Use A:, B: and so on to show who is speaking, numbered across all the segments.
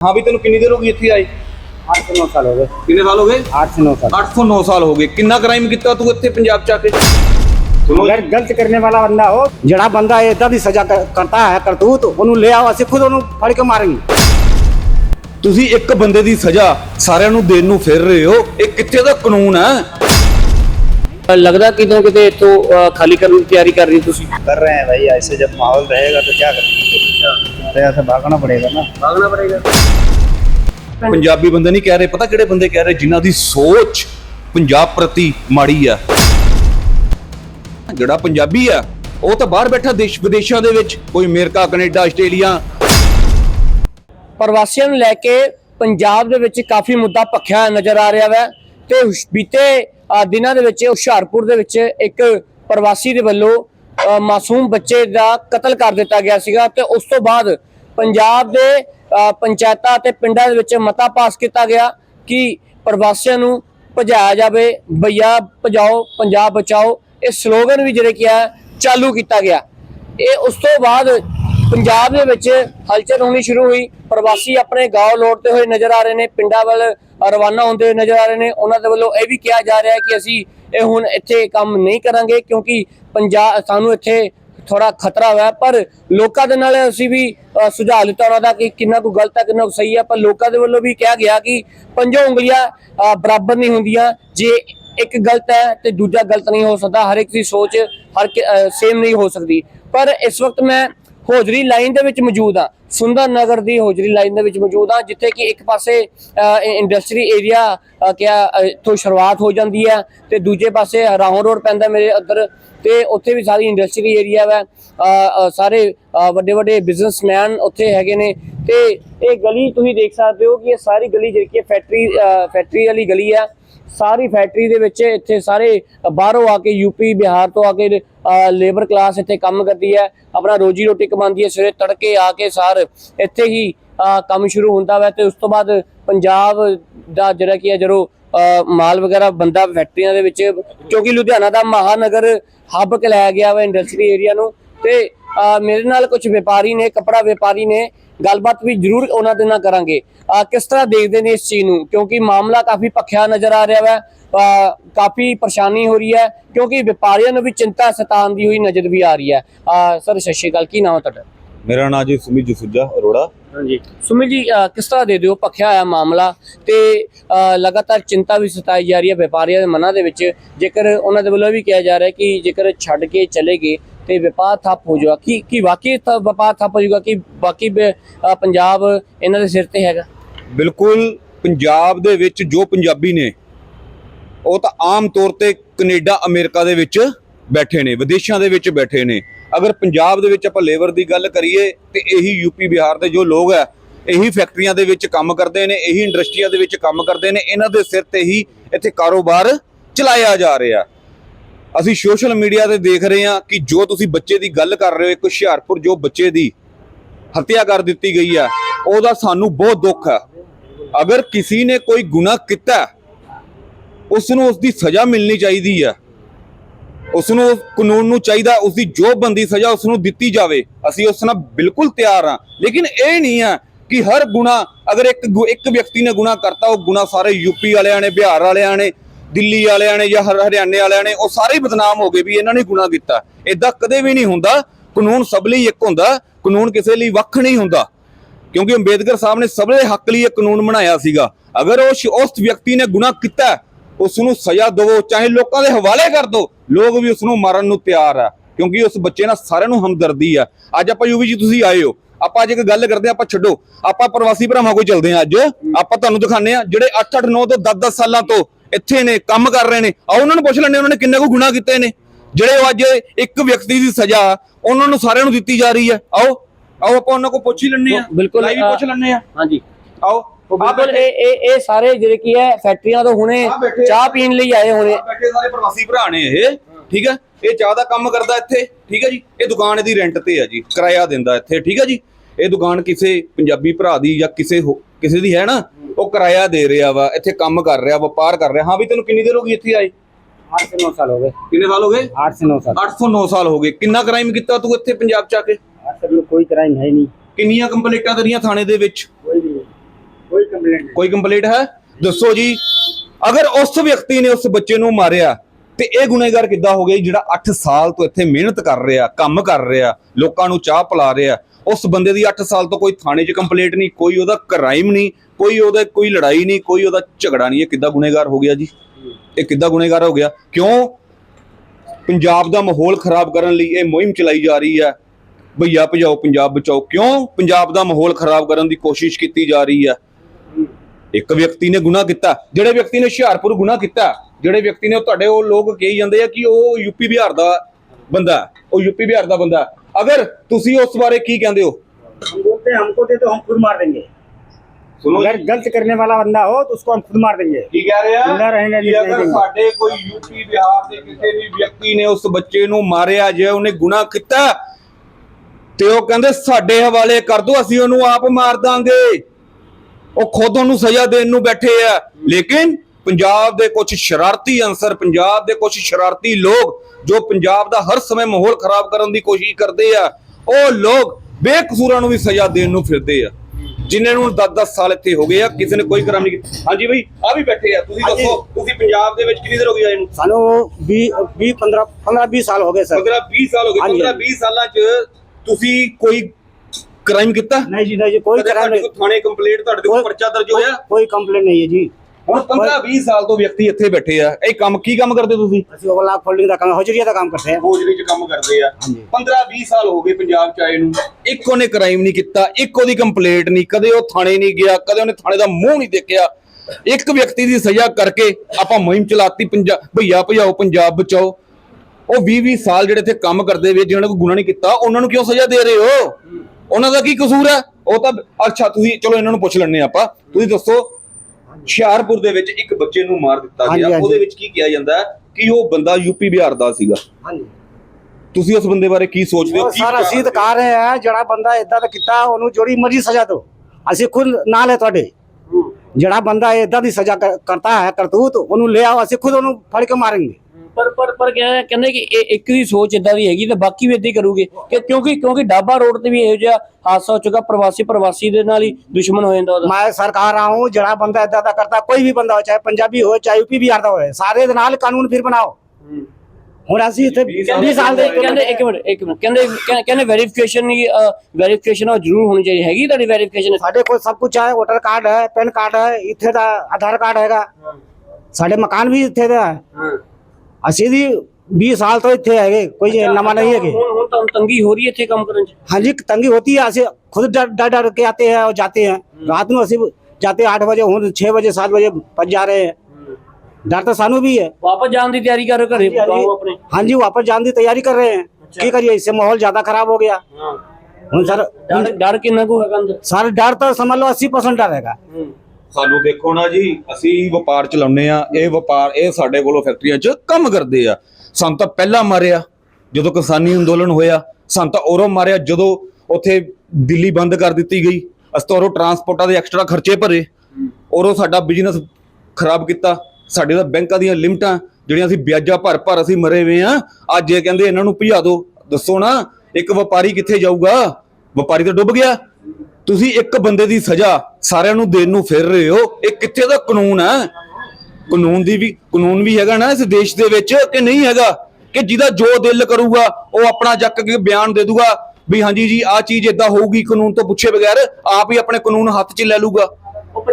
A: ਹਾਂ ਵੀ ਤੈਨੂੰ ਕਿੰਨੀ ਦੇਰ ਹੋ ਗਈ ਇੱਥੇ ਆਏ
B: आठ से नौ साल हो गए
A: ਕਿੰਨੇ ਸਾਲ ਹੋ ਗਏ
B: आठ से नौ साल
A: 8 ਤੋਂ 9 ਸਾਲ ਹੋ ਗਏ ਕਿੰਨਾ ਕ੍ਰਾਈਮ ਕੀਤਾ ਤੂੰ ਇੱਥੇ ਪੰਜਾਬ ਚ ਆ ਕੇ
B: अगर गलत करने वाला बंदा हो जड़ा बंदा इतना भी सजा कर, करता है करतूत ਉਹਨੂੰ ले आओ ਅਸੀਂ खुद ਉਹਨੂੰ ਫੜ ਕੇ ਮਾਰਾਂਗੇ
A: ਤੁਸੀਂ ਇੱਕ ਬੰਦੇ ਦੀ ਸਜ਼ਾ ਸਾਰਿਆਂ ਨੂੰ ਦੇਣ ਨੂੰ ਫਿਰ ਰਹੇ ਹੋ ਇਹ ਕਿੱਥੇ ਦਾ ਕਾਨੂੰਨ ਹੈ
C: ਲੱਗਦਾ ਕਿਤੋਂ ਕਿਤੇ ਇੱਥੋਂ ਅ, ਖਾਲੀ ਕਰਨ ਦੀ ਤਿਆਰੀ ਕਰ ਰਹੀ ਤੁਸੀਂ
B: कर रहे हैं भाई ऐसे जब माहौल रहेगा तो क्या करेंगे तो ऐसे भागना पड़ेगा ना
C: ਭਾਗਣਾ ਪੜੇਗਾ
A: ਪੰਜਾਬੀ ਬੰਦੇ ਨਹੀਂ ਕਹਿ ਰਹੇ ਪਤਾ ਕਿਹੜੇ ਬੰਦੇ ਕਹਿ ਰਹੇ ਜਿਨ੍ਹਾਂ ਦੀ ਸੋਚ ਪੰਜਾਬ ਪ੍ਰਤੀ ਮਾੜੀ ਆ ਜਿਹੜਾ ਪੰਜਾਬੀ ਆ ਉਹ ਤਾਂ ਬਾਹਰ ਬੈਠਾ ਦੇਸ਼ ਵਿਦੇਸ਼ਾਂ ਦੇ ਵਿੱਚ ਕੋਈ ਅਮਰੀਕਾ ਕੈਨੇਡਾ ਆਸਟ੍ਰੇਲੀਆ
C: ਪ੍ਰਵਾਸੀਆਂ ਨੂੰ ਲੈ ਕੇ ਪੰਜਾਬ ਦੇ ਵਿੱਚ ਕਾਫੀ ਮੁੱਦਾ ਭਖਿਆ ਨਜ਼ਰ ਆ ਰਿਹਾ ਵੈ ਤੇ ਹੁਸ਼- ਬੀਤੇ ਅ, ਦਿਨਾਂ ਦੇ ਵਿੱਚ ਹੁਸ਼ਿਆਰਪੁਰ ਦੇ ਵਿੱਚ ਇੱਕ ਪ੍ਰਵਾਸੀ ਦੇ ਵੱਲੋਂ ਅ, ਮਾਸੂਮ ਬੱਚੇ ਦਾ ਕਤਲ ਕਰ ਦਿੱਤਾ ਗਿਆ ਸੀਗਾ ਤੇ ਉਸ ਤੋਂ ਬਾਅਦ ਪੰਜਾਬ ਦੇ ਪੰਚਾਇਤਾਂ ਤੇ ਪਿੰਡਾਂ ਦੇ ਵਿੱਚ ਮਤਾ ਪਾਸ ਕੀਤਾ ਗਿਆ ਕਿ ਪ੍ਰਵਾਸੀਆਂ ਨੂੰ ਭਜਾਇਆ ਜਾਵੇ, ਭਈਆ ਭਜਾਓ, ਪੰਜਾਬ ਬਚਾਓ, ਇਹ ਸਲੋਗਨ ਵੀ ਜਿਹੜੇ ਕਿਹਾ ਚਾਲੂ ਕੀਤਾ ਗਿਆ। ਇਹ ਉਸ ਤੋਂ ਬਾਅਦ ਪੰਜਾਬ ਦੇ ਵਿੱਚ ਹਲਚਲ ਹੋਣੀ ਸ਼ੁਰੂ ਹੋਈ, ਪ੍ਰਵਾਸੀ ਆਪਣੇ ਗਾঁਵ ਲੌਟਦੇ ਹੋਏ ਨਜ਼ਰ ਆ ਰਹੇ ਨੇ, ਪਿੰਡਾਂ ਵੱਲ ਰਵਾਨਾ ਹੁੰਦੇ ਨਜ਼ਰ ਆ ਰਹੇ ਨੇ। ਉਹਨਾਂ ਦੇ ਵੱਲੋਂ ਇਹ ਵੀ ਕਿਹਾ ਜਾ ਰਿਹਾ ਹੈ ਕਿ ਅਸੀਂ ਇਹ ਹੁਣ ਇੱਥੇ ਕੰਮ ਨਹੀਂ ਕਰਾਂਗੇ ਕਿਉਂਕਿ ਪੰਜਾਬ ਸਾਨੂੰ ਇੱਥੇ ਥੋੜਾ ਖਤਰਾ ਹੋਇਆ। ਪਰ ਲੋਕਾਂ ਦੇ ਨਾਲ ਅਸੀਂ ਵੀ ਸੁਝਾਅ ਲਿੱਤਾ ਉਹਨਾਂ ਦਾ ਕਿ ਕਿੰਨਾ ਕੁ ਗਲਤ ਹੈ, ਕਿੰਨਾ ਕੁ ਸਹੀ ਹੈ। ਪਰ ਲੋਕਾਂ ਦੇ ਵੱਲੋਂ ਵੀ ਕਿਹਾ ਗਿਆ ਕਿ ਪੰਜੋ ਉਂਗਲੀਆਂ ਬਰਾਬਰ ਨਹੀਂ ਹੁੰਦੀਆਂ। ਜੇ ਇੱਕ ਗਲਤ ਹੈ ਤੇ ਦੂਜਾ ਗਲਤ ਨਹੀਂ ਹੋ ਸਕਦਾ। ਹਰ ਇੱਕ ਦੀ ਸੋਚ ਹਰ ਸੇਮ ਨਹੀਂ ਹੋ ਸਕਦੀ। ਪਰ ਇਸ ਵਕਤ ਮੈਂ ਹੋਜਰੀ ਲਾਈਨ ਦੇ ਵਿੱਚ ਮੌਜੂਦ ਹਾਂ ਸੁੰਦਰ ਨਗਰ ਦੀ ਹੋਜਰੀ ਲਾਈਨ ਦੇ ਵਿੱਚ ਮੌਜੂਦ ਹਾਂ ਜਿੱਥੇ ਕਿ ਇੱਕ ਪਾਸੇ ਇੰਡਸਟਰੀ ਏਰੀਆ ਕਿਆ ਅ, ਇੱਥੋਂ ਸ਼ੁਰੂਆਤ ਹੋ ਜਾਂਦੀ ਹੈ ਤੇ ਦੂਜੇ ਪਾਸੇ ਰਾਹੋਂ ਰੋਡ ਪੈਂਦਾ ਮੇਰੇ ਅੰਦਰ ਤੇ ਉੱਥੇ ਵੀ ਸਾਰੀ ਇੰਡਸਟਰੀ ਏਰੀਆ ਵਾ। ਸਾਰੇ ਵੱਡੇ ਵੱਡੇ ਬਿਜ਼ਨਸਮੈਨ ਉੱਥੇ ਹੈਗੇ ਨੇ ਤੇ ਇਹ ਗਲੀ ਤੁਸੀਂ ਦੇਖ ਸਕਦੇ ਹੋ ਕਿ ਇਹ ਸਾਰੀ ਗਲੀ ਜਿਹੜੀ ਕਿ ਫੈਕਟਰੀ ਫੈਕਟਰੀ ਵਾਲੀ ਗਲੀ ਆ। ਸਾਰੀ ਫੈਕਟਰੀ ਦੇ ਵਿੱਚ ਇੱਥੇ ਸਾਰੇ ਬਾਹਰੋਂ ਆ ਕੇ ਯੂਪੀ, ਬਿਹਾਰ ਤੋਂ ਆ ਕੇ ਲੇਬਰ ਕਲਾਸ ਇੱਥੇ ਕੰਮ ਕਰਦੀ ਹੈ। ਆਪਣਾ ਰੋਜੀ ਰੋਟੀ ਕਮਾਉਂਦੀ ਹੈ, ਸਵੇਰੇ ਤੜਕੇ ਆ ਕੇ ਸਾਰ ਇੱਥੇ ਹੀ ਕੰਮ ਸ਼ੁਰੂ ਹੁੰਦਾ ਵਾ ਤੇ ਉਸ ਤੋਂ ਬਾਅਦ ਪੰਜਾਬ ਦਾ ਜਿਹੜਾ ਕੀ ਹੈ, ਜਦੋਂ ਮਾਲ ਵਗੈਰਾ ਬੰਦਾ ਫੈਕਟਰੀਆਂ ਦੇ ਵਿੱਚ, ਕਿਉਂਕਿ ਲੁਧਿਆਣਾ ਦਾ ਮਹਾਨਗਰ ਹੱਬ ਕਹਿਲਾਇਆ ਗਿਆ ਵਾ ਇੰਡਸਟਰੀ ਏਰੀਆ ਨੂੰ ਤੇ ਮੇਰੇ ਨਾਲ ਕੁਝ ਵਪਾਰੀ ਨੇ, ਕਪੜਾ ਵਪਾਰੀ ਨੇ ਗੱਲਬਾਤ ਵੀ ਜ਼ਰੂਰ ਉਹਨਾਂ ਦੇ ਨਾਲ ਕਰਾਂਗੇ। ਕਿਸ ਤਰ੍ਹਾਂ ਦੇਖਦੇ ਨੇ ਇਸ ਚੀਜ਼ ਨੂੰ? ਕਿਉਂਕਿ ਮਾਮਲਾ ਕਾਫੀ ਭਖਿਆ ਨਜ਼ਰ ਆ ਰਿਹਾ ਹੈ ਅ, ਕਾਫੀ ਪਰੇਸ਼ਾਨੀ ਹੋ ਰਹੀ ਹੈ ਕਿਉਂਕਿ ਵਪਾਰੀਆਂ ਨੂੰ ਵੀ ਚਿੰਤਾ ਸਤਾਉਂਦੀ ਹੋਈ ਨਜ਼ਰ ਵੀ ਆ ਰਹੀ ਹੈ। ਸਰ ਸਤਿ ਸ਼੍ਰੀ ਅਕਾਲ ਕੀ ਨਾਮ ਹੈ ਤੁਹਾਡਾ?
A: ਮੇਰਾ ਨਾਮ ਜੀ ਸੁਮਿਤ ਜਸੂਜਾ ਅਰੋੜਾ।
C: ਹਾਂਜੀ। ਸੁਮਿਤ ਜੀ ਕਿਸ ਤਰ੍ਹਾਂ ਦੇ ਦਿਓ? ਭਖਿਆ ਹੋਇਆ ਮਾਮਲਾ ਤੇ ਲਗਾਤਾਰ ਚਿੰਤਾ ਵੀ ਸਤਾਈ ਜਾ ਰਹੀ ਹੈ ਵਪਾਰੀਆਂ ਦੇ ਮਨਾਂ ਦੇ ਵਿੱਚ। ਜੇਕਰ ਉਹਨਾਂ ਦੇ ਵੱਲੋਂ ਵੀ ਕਿਹਾ ਜਾ ਰਿਹਾ ਹੈ ਕਿ ਜੇਕਰ ਛੱਡ ਕੇ ਚਲੇ ਗਏ ਤੇ ਵਪਾਰ ਠੱਪ ਹੋ ਜਾਊਗਾ। ਕੀ ਕੀ ਵਾਕਈ ਵਪਾਰ ਠੱਪ ਹੋ ਜਾਊਗਾ ਕਿ ਬਾਕੀ ਪੰਜਾਬ ਇਹਨਾਂ ਦੇ ਸਿਰ ਤੇ ਹੈਗਾ?
A: ਬਿਲਕੁਲ ਪੰਜਾਬ ਦੇ ਵਿੱਚ ਜੋ ਪੰਜਾਬੀ ਨੇ, ਉਹ ਤਾਂ ਆਮ ਤੌਰ ਤੇ ਕੈਨੇਡਾ, ਅਮਰੀਕਾ ਦੇ ਵਿੱਚ ਬੈਠੇ ਨੇ, ਵਿਦੇਸ਼ਾਂ ਦੇ ਵਿੱਚ ਬੈਠੇ ਨੇ। ਅਗਰ ਪੰਜਾਬ ਦੇ ਵਿੱਚ ਆਪਾਂ ਲੇਬਰ ਦੀ ਗੱਲ ਕਰੀਏ, ਤੇ ਇਹੀ ਯੂਪੀ, ਬਿਹਾਰ ਦੇ ਜੋ ਲੋਕ ਹੈ, ਇਹੀ ਫੈਕਟਰੀਆਂ ਦੇ ਵਿੱਚ ਕੰਮ ਕਰਦੇ ਨੇ, ਇਹੀ ਇੰਡਸਟਰੀਆਂ ਦੇ ਵਿੱਚ ਕੰਮ ਕਰਦੇ ਨੇ, ਇਹਨਾਂ ਦੇ ਸਿਰ ਤੇ ਹੀ ਇੱਥੇ ਕਾਰੋਬਾਰ ਚਲਾਇਆ ਜਾ ਰਿਹਾ। ਅਸੀਂ ਸੋਸ਼ਲ ਮੀਡੀਆ ਤੇ ਦੇਖ ਰਹੇ ਹਾਂ ਕਿ ਜੋ ਤੁਸੀਂ ਬੱਚੇ ਦੀ ਗੱਲ ਕਰ ਰਹੇ ਹੋ ਇੱਕ ਹੁਸ਼ਿਆਰਪੁਰ ਜੋ ਬੱਚੇ ਦੀ ਹੱਤਿਆ ਕਰ ਦਿੱਤੀ ਗਈ ਹੈ ਉਹਦਾ ਸਾਨੂੰ ਬਹੁਤ ਦੁੱਖ ਹੈ। ਅਗਰ ਕਿਸੇ ਨੇ ਕੋਈ ਗੁਨਾਹ ਕੀਤਾ ਹੈ, ਉਸ ਨੂੰ ਉਸ ਦੀ ਸਜ਼ਾ ਮਿਲਣੀ ਚਾਹੀਦੀ ਹੈ। ਉਸ ਨੂੰ ਉਸ ਕਾਨੂੰਨ ਨੂੰ ਚਾਹੀਦਾ ਉਸ ਦੀ ਜੋ ਬੰਦੀ ਸਜ਼ਾ ਉਸ ਨੂੰ ਦਿੱਤੀ ਜਾਵੇ। ਅਸੀਂ ਉਸ ਨਾਲ ਬਿਲਕੁਲ ਤਿਆਰ ਹਾਂ। ਲੇਕਿਨ ਇਹ ਨਹੀਂ ਹੈ ਕਿ ਹਰ ਗੁਨਾਹ ਅਗਰ ਇੱਕ ਇੱਕ ਵਿਅਕਤੀ ਨੇ ਗੁਨਾਹ ਕਰਤਾ ਉਹ ਗੁਨਾਹ ਸਾਰੇ ਯੂਪੀ ਵਾਲਿਆਂ ਨੇ ਬਿਹਾਰ ਵਾਲਿਆਂ ਨੇ ਦਿੱਲੀ ਵਾਲਿਆਂ ਨੇ ਜਾਂ ਹਰਿਆਣੇ ਵਾਲਿਆਂ ਨੇ, ਉਹ ਸਾਰੇ ਬਦਨਾਮ ਹੋ ਗਏ ਵੀ ਇਹਨਾਂ ਨੇ ਗੁਨਾਹ ਕੀਤਾ। ਇਦਾਂ ਕਦੇ ਵੀ ਨਹੀਂ ਹੁੰਦਾ, ਕਾਨੂੰਨ ਸਭ ਲਈ ਇੱਕ ਹੁੰਦਾ, ਕਾਨੂੰਨ ਕਿਸੇ ਲਈ ਵੱਖ ਨਹੀਂ ਹੁੰਦਾ। ਕਿਉਂਕਿ ਅੰਬੇਦਕਰ ਸਾਹਿਬ ਨੇ ਸਭ ਦੇ ਹੱਕ ਲਈ ਇਹ ਕਾਨੂੰਨ ਬਣਾਇਆ ਸੀਗਾ। ਅਗਰ ਉਹ ਉਸ ਵਿਅਕਤੀ ਨੇ ਗੁਨਾਹ ਕੀਤਾ ਉਸ ਨੂੰ ਸਜ਼ਾ ਦਿਵੋ, ਚਾਹੇ ਲੋਕਾਂ ਦੇ ਹਵਾਲੇ ਕਰ ਦਿਓ ਲੋਕ ਵੀ ਉਸ ਨੂੰ ਮਾਰਨ ਨੂੰ ਤਿਆਰ ਆ। ਕਿਉਂਕਿ ਉਸ ਬੱਚੇ ਨਾਲ ਸਾਰਿਆਂ ਨੂੰ ਹਮਦਰਦੀ ਆ। ਅੱਜ ਆਪਾਂ ਯੂਵੀ ਜੀ ਤੁਸੀਂ ਆਏ ਹੋ। ਆਪਾਂ ਅੱਜ ਇੱਕ ਗੱਲ ਕਰਦੇ ਹਾਂ, ਆਪਾਂ ਛੱਡੋ। ਆਪਾਂ ਪ੍ਰਵਾਸੀ ਭਰਾਵਾਂ ਕੋਲ ਚੱਲਦੇ ਹਾਂ ਅੱਜ। ਆਪਾਂ ਤੁਹਾਨੂੰ ਦਿਖਾਣੇ ਆ ਜਿਹੜੇ 8 8 9 ਤੋਂ 10 10 ਸਾਲਾਂ ਤੋਂ ਇੱਥੇ ਨੇ ਕੰਮ ਕਰ ਰਹੇ ਨੇ। ਆਓ ਉਹਨਾਂ ਨੂੰ ਪੁੱਛ ਲੈਣੇ ਉਹਨਾਂ ਨੇ ਕਿੰਨੇ ਕੁ ਗੁਨਾਹ ਕੀਤੇ ਨੇ। ਜਿਹੜੇ ਅੱਜ ਇੱਕ ਵਿਅਕਤੀ ਦੀ ਸਜ਼ਾ ਉਹਨਾਂ ਨੂੰ ਸਾਰਿਆਂ ਨੂੰ ਦਿੱਤੀ ਜਾ ਰਹੀ ਹੈ। ਆਓ ਆਓ ਆਪਾਂ ਉਹਨਾਂ ਕੋਲ ਪੁੱਛ ਹੀ ਲੈਣੇ ਆ
C: ਬਿਲਕੁਲ,
A: ਲਾਈਵ ਪੁੱਛ ਲੈਣੇ ਆ
C: ਹਾਂਜੀ।
A: ਆਓ
C: ਬਿਲਕੁਲ ਇਹ ਇਹ ਇਹ ਸਾਰੇ ਜਿਹੜੇ ਕੀ ਹੈ ਫੈਕਟਰੀਆਂ ਤੋਂ ਹੁਣੇ
A: ਆ।
C: ਚਾਹ ਪੀਣ ਲਈ ਆਏ ਹੋਣੇ।
A: ਬੈਠੇ ਸਾਰੇ ਪ੍ਰਵਾਸੀ ਭਰਾ ਨੇ ਇਹ ਠੀਕ ਹੈ? ਇਹ ਚਾਹ ਦਾ ਕੰਮ ਕਰਦਾ ਇੱਥੇ ਠੀਕ ਹੈ ਜੀ? ਇਹ ਦੁਕਾਨ ਇਹਦੀ ਰੈਂਟ ਤੇ ਹੈ ਜੀ ਕਿਰਾਇਆ ਦਿੰਦਾ ਇੱਥੇ ਠੀਕ ਹੈ ਜੀ? ਇਹ ਦੁਕਾਨ ਕਿਸੇ ਪੰਜਾਬੀ ਭਰਾ ਦੀ ਜਾਂ ਕਿਸੇ ਕਿਸੇ ਦੀ ਹੈ ਨਾ? ਉਹ ਕਿਰਾਇਆ ਦੇ ਰਿਹਾ ਵਾ ਇੱਥੇ ਕੰਮ ਕਰ ਰਿਹਾ ਵਪਾਰ ਕਰ ਰਿਹਾ। ਹਾਂ ਵੀ ਤੈਨੂੰ ਕਿੰਨੀ ਦੇਰ ਹੋ ਗਈ ਇੱਥੇ ਆਏ?
B: 8-9 ਸਾਲ ਹੋ ਗਏ।
A: ਕਿੰਨੇ ਸਾਲ ਹੋ ਗਏ? 8-9 ਸਾਲ। 8-9 ਸਾਲ ਹੋ ਗਏ। ਕਿੰਨਾ ਕ੍ਰਾਈਮ ਕੀਤਾ ਤੂੰ ਇੱਥੇ ਪੰਜਾਬ ਚ ਆ ਕੇ?
B: ਅਸਲ ਕੋਈ ਕ੍ਰਾਈਮ ਹੈ ਨਹੀਂ।
A: ਕਿੰਨੀਆਂ ਕੰਪਲੇਂਟਾਂ ਤੇਰੀਆਂ ਥਾਣੇ ਦੇ ਵਿੱਚ?
B: ਕੋਈ ਨਹੀਂ।
A: ਕੋਈ ਕੰਪਲੇਂਟ ਹੈ? ਦੱਸੋ ਜੀ। ਅਗਰ ਉਸ ਵਿਅਕਤੀ ਨੇ ਉਸ ਬੱਚੇ ਨੂੰ ਮਾਰਿਆ ਤੇ ਇਹ ਗੁਨਾਹਗਾਰ ਕਿੱਦਾਂ ਹੋ ਗਿਆ ਜਿਹੜਾ 8 ਸਾਲ ਤੋਂ ਇੱਥੇ ਮਿਹਨਤ ਕਰ ਰਿਹਾ ਕੰਮ ਕਰ ਰਿਹਾ ਲੋਕਾਂ ਨੂੰ ਚਾਹ ਪਿਲਾ ਰਿਹਾ ਉਸ ਬੰਦੇ ਦੀ 8 ਸਾਲ ਤੋਂ ਕੋਈ ਥਾਣੇ 'ਚ ਕੰਪਲੇਂਟ ਨਹੀਂ ਕੋਈ ਉਹਦਾ ਕ੍ਰਾਈਮ ਨਹੀਂ ਕੋਈ ਉਹਦਾ ਕੋਈ ਲੜਾਈ ਨਹੀਂ ਕੋਈ ਉਹਦਾ ਝਗੜਾ ਨਹੀਂ ਇਹ ਕਿੱਦਾਂ ਗੁਨੇਗਾਰ ਹੋ ਗਿਆ ਜੀ ਇਹ ਕਿੱਦਾਂ ਗੁਨੇਗਾਰ ਹੋ ਗਿਆ ਕਿਉਂ ਪੰਜਾਬ ਦਾ ਮਾਹੌਲ ਖਰਾਬ ਕਰਨ ਲਈ ਇਹ ਮੁਹਿੰਮ ਚਲਾਈ ਜਾ ਰਹੀ ਹੈ ਭਈਆ ਭਜਾਓ ਪੰਜਾਬ ਬਚਾਓ ਕਿਉਂ ਪੰਜਾਬ ਦਾ ਮਾਹੌਲ ਖਰਾਬ ਕਰਨ ਦੀ ਕੋਸ਼ਿਸ਼ ਕੀਤੀ ਜਾ ਰਹੀ ਹੈ ਇੱਕ ਵਿਅਕਤੀ ਨੇ ਗੁਨਾਹ ਕੀਤਾ ਜਿਹੜੇ ਵਿਅਕਤੀ ਨੇ ਹੁਸ਼ਿਆਰਪੁਰ ਗੁਨਾਹ ਕੀਤਾ ਜਿਹੜੇ ਵਿਅਕਤੀ ਨੇ ਉਹ ਤੁਹਾਡੇ ਉਹ ਲੋਕ ਕਹੀ ਜਾਂਦੇ ਆ ਕਿ ਉਹ ਯੂਪੀ ਬਿਹਾਰ ਦਾ ਬੰਦਾ ਹੈ, ਉਹ ਯੂਪੀ ਬਿਹਾਰ ਦਾ ਬੰਦਾ ਹੈ। ਅਗਰ ਤੁਸੀਂ ਉਸ ਬਾਰੇ ਕੀ ਕਹਿੰਦੇ ਹੋ
B: हम बोलते हैं हमको दे तो हम खुद मार देंगे
A: ਸੁਣੋ
B: अगर गलत करने वाला बंदा हो तो उसको हम खुद मार देंगे
A: ਕੀ ਕਹਿ ਰਿਹਾ
B: ਜਿੰਦਾ ਰਹਿਣੇ
A: ਕਿ
B: ਨਹੀਂ
A: ਅਗਰ
B: ਦੇਂਗੇ।
A: ਸਾਡੇ ਕੋਈ ਯੂਪੀ ਬਿਹਾਰ ਦੇ ਕਿਸੇ ਵੀ ਵਿਅਕਤੀ ਨੇ ਉਸ ਬੱਚੇ ਨੂੰ ਮਾਰਿਆ ਜੇ ਉਹਨੇ ਗੁਨਾਹ ਕੀਤਾ ਤੇ ਉਹ ਕਹਿੰਦੇ ਸਾਡੇ ਹਵਾਲੇ ਕਰ ਦਿਓ ਅਸੀਂ ਉਹਨੂੰ ਆਪ ਮਾਰ ਦਾਂਗੇ ਉਹ ਖੁਦ ਉਹਨੂੰ ਸਜ਼ਾ ਦੇਣ ਨੂੰ ਬੈਠੇ ਆ ਲੇਕਿਨ ਪੰਜਾਬ ਦੇ ਕੁਝ ਸ਼ਰਾਰਤੀ ਅੰਸਰ ਪੰਜਾਬ ਦੇ ਕੁਝ ਸ਼ਰਾਰਤੀ ਲੋਕ ਜੋ ਪੰਜਾਬ ਦਾ ਹਰ ਸਮੇਂ ਮਾਹੌਲ ਖਰਾਬ ਕਰਨ ਦੀ ਕੋਸ਼ਿਸ਼ ਕਰਦੇ ਆ ਉਹ ਲੋਕ ਬੇਕਸੂਰਾਂ ਨੂੰ ਵੀ ਸਜ਼ਾ ਦੇਣ ਨੂੰ ਫਿਰਦੇ ਆ ਜਿਨ੍ਹਾਂ ਨੂੰ 10-10 ਸਾਲ ਇੱਥੇ ਹੋ ਗਏ ਆ ਕਿਸੇ ਨੇ ਕੋਈ ਕਰਾਮ ਨਹੀਂ ਕੀਤੀ। ਹਾਂਜੀ ਬਈ ਆ ਵੀ ਬੈਠੇ ਆ ਤੁਸੀਂ ਦੱਸੋ ਤੁਸੀਂ ਪੰਜਾਬ ਦੇ ਵਿੱਚ ਕਿੰਨੀ ਦੇਰ ਹੋ ਗਈ ਆਏ
B: ਸਾਨੂੰ 20 20 15 ਸਾਲ ਹੋ ਗਏ ਸਰ। 15
A: 20 ਸਾਲ ਹੋ ਗਏ
B: 15
A: 20 ਸਾਲਾਂ 'ਚ ਤੁਸੀਂ ਕੋਈ ਕ੍ਰਾਈਮ ਕੀਤਾ?
B: ਨਹੀਂ ਜੀ
A: ਨਹੀਂ
B: ਜੀ
A: ਕੋਈ
B: ਕ੍ਰਾਈਮ
A: ਨਹੀਂ। ਥਾਣੇ ਕੰਪਲੀਟ ਤੁਹਾਡੇ ਕੋਲ ਪਰਚਾ ਦਰਜ ਹੋਇਆ?
B: ਕੋਈ ਕੰਪਲੇਂਟ ਨਹੀਂ ਹੈ ਜੀ।
A: ਹੁਣ 15-20 ਸਾਲ ਤੋਂ ਵਿਅਕਤੀ ਇੱਥੇ ਬੈਠੇ ਆ। ਇਹ ਕੰਮ ਕੀ ਕੰਮ ਕਰਦੇ ਤੁਸੀਂ?
B: ਅਸੀਂ ਉਹ ਲਾਕ ਫੋਲਡਿੰਗ ਦਾ ਕੰਮ ਹੌਜਰੀਆ ਦਾ ਕੰਮ ਕਰਦੇ ਹਾਂ
A: ਹੋਜਰੀ 'ਚ ਕੰਮ ਕਰਦੇ ਆ।
B: ਹਾਂਜੀ।
A: 15-20 ਸਾਲ ਹੋ ਗਏ ਪੰਜਾਬ 'ਚ ਆਏ ਨੂੰ। ਇੱਕ ਉਹਨੇ ਕ੍ਰਾਈਮ ਨਹੀਂ ਕੀਤਾ ਇੱਕ ਉਹਦੀ ਕੰਪਲੇਂਟ ਨਹੀਂ ਕਦੇ ਉਹ ਥਾਣੇ ਨਹੀਂ ਗਿਆ ਕਦੇ ਉਹਨੇ ਥਾਣੇ ਦਾ ਮੂੰਹ ਨਹੀਂ ਦੇਖਿਆ। ਇੱਕ ਵਿਅਕਤੀ ਦੀ ਸਜ਼ਾ ਕਰਕੇ ਆਪਾਂ ਮੁਹਿੰਮ ਚਲਾਤੀ ਪੰਜਾਬ ਭਈਆ ਭਜਾਓ ਪੰਜਾਬ ਬਚਾਓ। ਉਹ 20-20 ਸਾਲ ਜਿਹੜੇ ਇੱਥੇ ਕੰਮ ਕਰਦੇ ਵੇ ਜਿਹਨਾਂ ਨੇ ਕੋਈ ਗੁਨਾਹ ਨਹੀਂ ਕੀਤਾ ਉਹਨਾਂ ਨੂੰ ਕਿਉਂ ਸਜ਼ਾ ਦੇ ਰਹੇ ਹੋ? ਉਹਨਾਂ ਦਾ ਕੀ ਕਸੂਰ ਹੈ? ਉਹ ਤਾਂ ਅੱਛਾ ਤੁਸੀਂ ਚਲੋ ਇਹਨਾਂ ਨੂੰ ਪੁੱਛ ਲੈਣੇ ਆਪਾਂ। ਤੁਸੀਂ ਦੱਸੋ ਹੁਸ਼ਿਆਰਪੁਰ ਦੇ ਵਿੱਚ ਇੱਕ ਬੱਚੇ ਨੂੰ ਮਾਰ ਦਿੱਤਾ
B: ਹਾਂਜੀ,
A: ਗਿਆ।
B: ਹਾਂਜੀ।
A: ਉਹਦੇ ਵਿੱਚ ਕੀ ਕਿਹਾ ਜਾਂਦਾ ਹੈ ਕਿ ਉਹ ਬੰਦਾ ਯੂਪੀ ਬਿਹਾਰ ਦਾ ਸੀਗਾ।
B: ਹਾਂਜੀ।
A: ਤੁਸੀਂ ਉਸ ਬੰਦੇ ਬਾਰੇ ਕੀ ਸੋਚਦੇ ਹੋ?
B: ਉਹ
A: ਕੀ
B: ਸਰ ਅਸੀਂ ਤਾਂ? ਕਹ ਰਹੇ ਹਾਂ ਜਿਹੜਾ ਬੰਦਾ ਇਦਾਂ ਦਾ ਕੀਤਾ ਉਹਨੂੰ ਜਿਹੜੀ ਮਰਜ਼ੀ ਸਜ਼ਾ ਦਿਓ। ਅਸੀਂ ਖੁਦ ਨਾਲ ਹੈ ਤੁਹਾਡੇ। ਜਿਹੜਾ ਬੰਦਾ ਇਦਾਂ ਦੀ ਸਜ਼ਾ ਕਰ- ਕਰਤਾ ਹੈ ਕਰਤੂਤ ਉਹਨੂੰ ਲੈ ਆਓ ਅਸੀਂ ਖੁਦ ਉਹਨੂੰ ਫੜ ਕੇ ਮਾਰਾਂਗੇ।
C: ਪਰ ਪਰ ਪਰ ਕਹਿ- ਕਹਿੰਦੇ ਕਿ ਇਹ ਇੱਕ ਦੀ ਸੋਚ ਇਦਾਂ ਦੀ ਹੈਗੀ ਤੇ ਬਾਕੀ ਵੀ ਇਦਾਂ ਹੀ ਕਰੂਗੇ ਕਿ ਕਿਉਂਕਿ ਕਿਉਂਕਿ ਡਾਬਾ ਰੋਡ ਤੇ ਵੀ ਇਹੋ ਜਿਹਾ ਹਾਦਸਾ ਹੋ ਚੁੱਕਾ ਪ੍ਰਵਾਸੀ ਪ੍ਰਵਾਸੀ ਦੇ ਨਾਲ ਹੀ ਦੁਸ਼ਮਣ ਹੋ ਜਾਂਦਾ ਉਹਦਾ।
B: ਮੈਂ ਸਰਕਾਰ ਹੂੰ ਜਿਹੜਾ ਬੰਦਾ ਇਦਾਂ ਦਾ ਕਰਤਾ ਕੋਈ ਵੀ ਬੰਦਾ ਹੋ ਚਾਹੇ ਪੰਜਾਬੀ ਹੋਵੇ ਚਾਹੇ ਯੂਪੀ ਬਿਹਾਰ ਦਾ ਹੋਵੇ ਸਾਰੇ ਦੇ ਨਾਲ ਕਾਨੂੰਨ ਫਿਰ ਬਣਾਓ। ਹੁਣ ਅਸੀਂ ਇੱਥੇ 20 ਸਾਲ ਦੇ
C: ਕਹਿੰਦੇ ਇੱਕ ਮਿੰਟ ਇੱਕ ਮਿੰਟ ਕਹਿੰਦੇ ਕਹਿ- ਕਹਿੰਦੇ ਵੈਰੀਫਿਕੇਸ਼ਨ ਨਹੀਂ ਵੈਰੀਫਿਕੇਸ਼ਨ ਜ਼ਰੂਰ ਹੋਣੀ ਚਾਹੀਦੀ ਹੈਗੀ ਤੁਹਾਡੀ ਵੈਰੀਫਿਕੇਸ਼ਨ
B: ਸਾਡੇ ਕੋਲ ਸਭ ਕੁਝ ਹੈ ਵੋਟਰ ਕਾਰਡ ਹੈ ਪੈਨ ਕਾਰਡ ਹੈ ਇੱਥੇ ਦਾ ਆਧਾਰ ਕਾਰਡ ਹੈਗਾ। ਸਾਡੇ ਮਕਾਨ ਵੀ ਇੱਥੇ ਦਾ ਹੈ। ਅਸੀਂ ਵੀ 20 ਸਾਲ ਤੋਂ ਇੱਥੇ ਹੈਗੇ ਕੋਈ ਨਵਾਂ नहीं है
C: ਹੁਣ ਹੁਣ ਤਾਂ ਤੰਗੀ ਹੋ ਰਹੀ ਹੈ ਇੱਥੇ ਕੰਮ ਕਰਨ ਚ
B: हाँ जी तंगी होती है ऐसे खुद डर डर डर के आते हैं और जाते हैं रात में ਅਸੀਂ जाते आठ बजे हूँ छह बजे सात बजे पहुंच जा रहे हैं डर तो सानू भी है
C: ਵਾਪਸ ਜਾਣ ਦੀ ਤਿਆਰੀ ਕਰੋ ਘਰੇ
B: हाँ
C: ਬੁਲਾਓ
B: जी
C: ਆਪਣੇ
B: हाँ जी वापस जाने की तैयारी कर रहे हैं की करिए इससे माहौल ज्यादा खराब हो गया ਹੁਣ सर
C: ਡਰ ਡਰ ਕਿੰਨਾ ਕੁ ਹੈਗਾ ਅੰਦਰ
B: सर डर तो समझ लो अस्सी परसेंट डर रहेगा
A: ਸਾਨੂੰ ਦੇਖੋ ਨਾ ਜੀ, ਅਸੀਂ ਵਪਾਰ ਚਲਾਉਂਦੇ ਆ ਇਹ ਵਪਾਰ, ਇਹ ਸਾਡੇ ਕੋਲੋਂ ਫੈਕਟਰੀਆਂ 'ਚ ਕੰਮ ਕਰਦੇ ਆ। ਸਾਨੂੰ ਤਾਂ ਪਹਿਲਾਂ ਮਾਰਿਆ, ਜਦੋਂ ਕਿਸਾਨੀ ਅੰਦੋਲਨ ਹੋਇਆ, ਸਾਨੂੰ ਤਾਂ ਉਰੋਂ ਮਾਰਿਆ, ਜਦੋਂ ਉੱਥੇ ਦਿੱਲੀ ਬੰਦ ਕਰ ਦਿੱਤੀ ਗਈ। ਅਸੀਂ ਤਾਂ ਉਰੋਂ ਟਰਾਂਸਪੋਰਟਾਂ ਦੇ ਐਕਸਟਰਾ ਖਰਚੇ ਭਰੇ। ਉਰੋਂ ਸਾਡਾ ਬਿਜ਼ਨਸ ਖਰਾਬ ਕੀਤਾ। ਸਾਡੇ ਦਾ ਬੈਂਕਾਂ ਦੀਆਂ ਲਿਮਟਾਂ, ਜਿਹੜੀਆਂ ਅਸੀਂ ਵਿਆਜਾਂ ਭਰ ਭਰ ਅਸੀਂ ਮਰੇ ਹੋਏ ਆ ਅੱਜ ਇਹ ਕਹਿੰਦੇ ਇਹਨਾਂ ਨੂੰ ਭਜਾ ਦਿਓ। ਦੱਸੋ ਨਾ, ਇੱਕ ਵਪਾਰੀ ਕਿੱਥੇ ਜਾਊਗਾ? ਵਪਾਰੀ ਤਾਂ ਡੁੱਬ ਗਿਆ। ਤੁਸੀਂ ਇੱਕ ਬੰਦੇ ਦੀ ਸਜ਼ਾ ਸਾਰਿਆਂ ਨੂੰ ਦੇਣ ਨੂੰ ਫਿਰ ਰਹੇ ਹੋ ਇਹ ਕਿੱਥੇ ਦਾ ਕਾਨੂੰਨ ਹੈ? ਕਾਨੂੰਨ ਦੀ ਵੀ ਕਾਨੂੰਨ ਵੀ ਹੈਗਾ ਨਾ ਇਸ ਦੇਸ਼ ਦੇ ਵਿੱਚ ਕਿ ਨਹੀਂ ਹੈਗਾ? ਕਿ ਜਿਹਦਾ ਜੋ ਦਿਲ ਕਰੂਗਾ ਉਹ ਆਪਣਾ ਚੱਕ ਕੇ ਬਿਆਨ ਦੇ ਦੂਗਾ ਵੀ ਹਾਂਜੀ ਜੀ ਆਹ ਚੀਜ਼ ਇਦਾਂ ਹੋਊਗੀ ਕਾਨੂੰਨ ਤੋਂ ਪੁੱਛੇ ਬਗੈਰ ਆਪ ਹੀ ਆਪਣੇ ਕਾਨੂੰਨ ਹੱਥ 'ਚ ਲੈ ਲੂਗਾ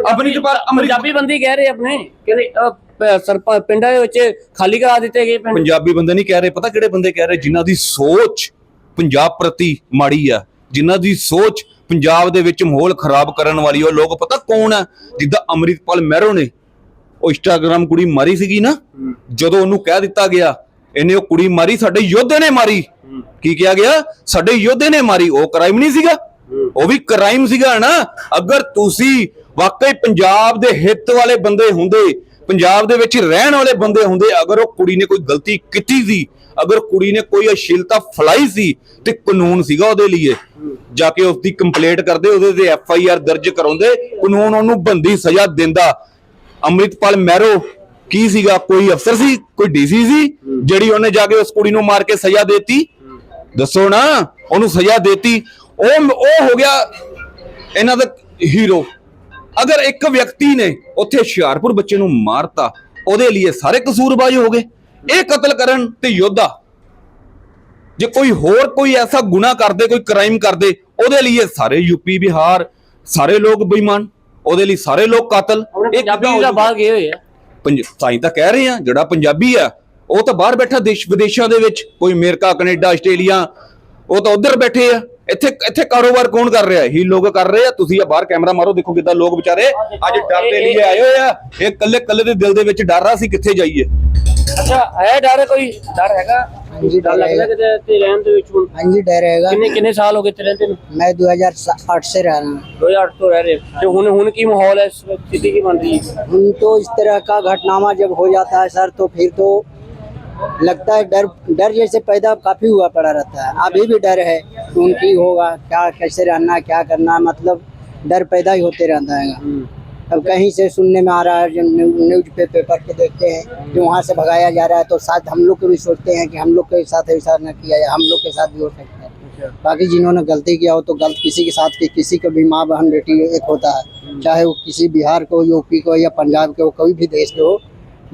A: ਆਪਣੀ ਅਮਰੀ-
C: ਪੰਜਾਬੀ ਬੰਦੇ ਕਹਿ ਰਹੇ ਆਪਣੇ ਕਹਿੰਦੇ ਸਰਪੰਚ ਪਿੰਡਾਂ ਦੇ ਵਿੱਚ ਖਾਲੀ ਕਰਾ ਦਿੱਤੇ ਗਏ ਪਿੰਡ।
A: ਪੰਜਾਬੀ ਬੰਦੇ ਨਹੀਂ ਕਹਿ ਰਹੇ ਪਤਾ ਕਿਹੜੇ ਬੰਦੇ ਕਹਿ ਰਹੇ? ਜਿਨ੍ਹਾਂ ਦੀ ਸੋਚ ਪੰਜਾਬ ਪ੍ਰਤੀ ਮਾੜੀ ਆ ਜਿਨ੍ਹਾਂ ਦੀ ਸੋਚ ਪੰਜਾਬ ਦੇ ਵਿੱਚ ਮਾਹੌਲ ਖਰਾਬ ਕਰਨ ਵਾਲੀ ਉਹ ਲੋਕ ਪਤਾ ਕੌਣ ਆ ਜਿੱਦਾਂ ਅੰਮ੍ਰਿਤਪਾਲ ਮਹਿਰੋ ਨੇ ਉਹ ਇੰਸਟਾਗ੍ਰਾਮ ਕੁੜੀ ਮਾਰੀ ਸੀਗੀ ਨਾ ਜਦੋਂ ਉਹਨੂੰ ਕਹਿ ਦਿੱਤਾ ਗਿਆ ਇਹਨੇ ਉਹ ਕੁੜੀ ਮਾਰੀ ਸਾਡੇ ਯੋਧੇ ਨੇ ਮਾਰੀ। ਕੀ ਕਿਹਾ ਗਿਆ? ਸਾਡੇ ਯੋਧੇ ਨੇ ਮਾਰੀ ਉਹ ਕ੍ਰਾਈਮ ਨਹੀਂ ਸੀਗਾ। ਉਹ ਵੀ ਕ੍ਰਾਈਮ ਸੀਗਾ ਨਾ। ਅਗਰ ਤੁਸੀਂ ਵਾਕਈ ਪੰਜਾਬ ਦੇ ਹਿੱਤ ਵਾਲੇ ਬੰਦੇ ਹੁੰਦੇ ਪੰਜਾਬ ਦੇ ਵਿੱਚ ਰਹਿਣ ਵਾਲੇ ਬੰਦੇ ਹੁੰਦੇ ਅਗਰ ਉਹ ਕੁੜੀ ਨੇ ਕੋਈ ਗਲਤੀ ਕੀਤੀ ਸੀ ਅਗਰ ਕੁੜੀ ਨੇ ਕੋਈ ਅਸ਼ੀਲਤਾ ਫਲਾਈ ਸੀ ਤੇ ਕਾਨੂੰਨ ਸੀਗਾ ਉਹਦੇ ਲਈ ਜਾ ਕੇ ਉਸ ਦੀ ਕੰਪਲੇਂਟ ਕਰਦੇ, ਉਹਦੇ ਤੇ ਐਫ ਆਈ ਆਰ ਦਰਜ ਕਰਾਉਂਦੇ, ਕਾਨੂੰਨ ਉਹਨੂੰ ਬੰਦੀ ਸਜ਼ਾ ਦਿੰਦਾ। ਅੰਮ੍ਰਿਤਪਾਲ ਮਹਿਰੋ ਕੀ ਸੀਗਾ? ਕੋਈ ਅਫਸਰ ਸੀ? ਕੋਈ ਡੀਸੀ ਸੀ ਜਿਹੜੀ ਉਹਨੇ ਜਾ ਕੇ ਉਸ ਕੁੜੀ ਨੂੰ ਮਾਰ ਕੇ ਸਜ਼ਾ ਦੇਤੀ? ਦੱਸੋ ਨਾ, ਉਹਨੂੰ ਸਜ਼ਾ ਦੇਤੀ। ਉਹ ਉਹ ਹੋ ਗਿਆ ਇਹਨਾਂ ਦਾ ਹੀਰੋ। ਅਗਰ ਇੱਕ ਵਿਅਕਤੀ ਨੇ ਉੱਥੇ ਹੁਸ਼ਿਆਰਪੁਰ ਬੱਚੇ ਨੂੰ ਮਾਰਤਾ, ਉਹਦੇ ਲਈ ਸਾਰੇ ਕਸੂਰਬਾਜ਼ ਹੋ ਗਏ। ਇਹ ਕਤਲ ਕਰਨ ਤੇ ਯੋਧਾ। ਜੇ ਕੋਈ ਹੋਰ ਕੋਈ ਐਸਾ ਗੁਨਾਹ ਕਰਦੇ ਕੋਈ ਕ੍ਰਾਈਮ ਕਰਦੇ ਉਹਦੇ ਲਈ ਇਹ ਸਾਰੇ ਯੂਪੀ ਬਿਹਾਰ ਸਾਰੇ ਲੋਕ ਬੇਈਮਾਨ ਉਹਦੇ ਲਈ ਸਾਰੇ ਲੋਕ ਕਾਤਲ। ਇਹ
C: ਪੰਜਾਬੀ ਦਾ? ਬਾਹਰ ਗਏ ਹੋਏ ਆ
A: ਸਾਈਂ ਤਾਂ ਕਹਿ ਰਹੇ ਆ ਜਿਹੜਾ ਪੰਜਾਬੀ ਆ ਉਹ ਤਾਂ ਬਾਹਰ ਬੈਠਾ ਦੇਸ਼ ਵਿਦੇਸ਼ਾਂ ਦੇ ਵਿੱਚ ਕੋਈ ਅਮਰੀਕਾ ਕੈਨੇਡਾ ਆਸਟ੍ਰੇਲੀਆ ਉਹ ਤਾਂ ਉੱਧਰ ਬੈਠੇ ਆ। ਇੱਥੇ ਇੱਥੇ ਕਾਰੋਬਾਰ ਕੌਣ ਕਰ ਰਿਹਾ? ਹੀ ਲੋਕ ਕਰ ਰਹੇ ਆ। ਤੁਸੀਂ ਆ ਬਾਹਰ ਕੈਮਰਾ ਮਾਰੋ ਦੇਖੋ ਕਿਦਾਂ ਲੋਕ ਵਿਚਾਰੇ ਅੱਜ ਡਰ ਦੇ ਲਈ ਆਏ ਹੋਏ ਆ। ਇਹ ਕੱਲੇ ਕੱਲੇ ਦੇ ਦਿਲ ਦੇ ਵਿੱਚ ਡਰ ਰਹਾ ਸੀ ਕਿੱਥੇ ਜਾਈਏ?
C: ਅੱਛਾ ਹੈ ਡਰ ਕੋਈ ਡਰ ਹੈਗਾ
D: ਹਾਂਜੀ,
C: ਡਰ
D: ਡਰ
C: ਲੱਗਦਾ
D: ਹੈਗਾ।
C: ਕਿ ਤੇ ਰਹਿਣ ਦੇ ਵਿੱਚ ਹੁਣ
D: हाँ जी डर रहेगा
C: ਕਿੰਨੇ ਕਿੰਨੇ ਸਾਲ ਹੋ ਗਏ ਤੇ ਰਹਿੰਦੇ ਨੂੰ
D: मैं 2008 से रह रहा हूँ
C: 2008 ਤੋਂ ਰਹਿ ਰਹੇ ਤੇ ਹੁਣ ਹੁਣ ਕੀ ਮਾਹੌਲ ਹੈ ਇਸ ਵਕਤ ਸਥਿਤੀ ਕੀ ਬਣ ਰਹੀ ਹੈ
D: हम तो इस तरह का घटनामा जब हो जाता है सर तो फिर तो लगता है डर डर जैसे पैदा काफी हुआ पड़ा रहता है अभी भी डर है कि उनकी होगा क्या कैसे रहना क्या करना मतलब डर पैदा ही होते रहता है अब कहीं से सुनने में आ रहा है जो न्यू- न्यूज पे पेपर पे देखते हैं कि वहाँ से भगाया जा रहा है तो साथ हम लोग को भी सोचते हैं कि हम लोग के साथ ऐसा न किया जाए हम लोग के साथ भी हो सकता है बाकी जिन्होंने गलती किया हो तो गलत किसी के साथ की किसी का भी माँ बहन बेटी एक होता है चाहे वो किसी बिहार को यूपी को या पंजाब के हो कोई भी देश के हो